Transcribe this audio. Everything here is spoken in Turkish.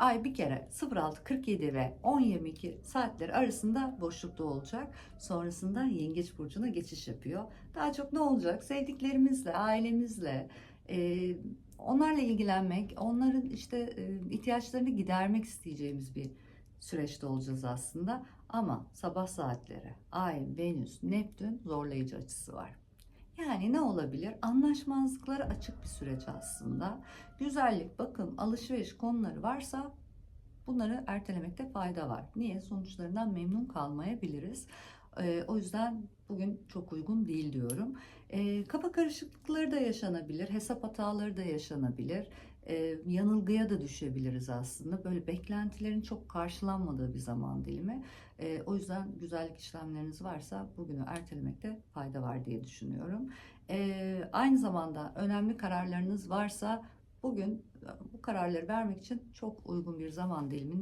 Ay bir kere 06.47 ve 10.22 saatleri arasında boşlukta olacak. Sonrasında Yengeç Burcu'na geçiş yapıyor. Daha çok ne olacak? Sevdiklerimizle, ailemizle, e, onlarla ilgilenmek, onların işte e, ihtiyaçlarını gidermek isteyeceğimiz bir süreçte olacağız aslında. Ama sabah saatleri Ay, Venüs, Neptün zorlayıcı açısı var. Yani ne olabilir? Anlaşmazlıklara açık bir süreç aslında. Güzellik, bakım, alışveriş konuları varsa bunları ertelemekte fayda var. Niye? Sonuçlarından memnun kalmayabiliriz. Ee, o yüzden bugün çok uygun değil diyorum. Ee, kafa karışıklıkları da yaşanabilir, hesap hataları da yaşanabilir. Ee, yanılgıya da düşebiliriz aslında. Böyle beklentilerin çok karşılanmadığı bir zaman dilimi. O yüzden güzellik işlemleriniz varsa bugünü ertelemekte fayda var diye düşünüyorum. Aynı zamanda önemli kararlarınız varsa bugün bu kararları vermek için çok uygun bir zaman dilimi.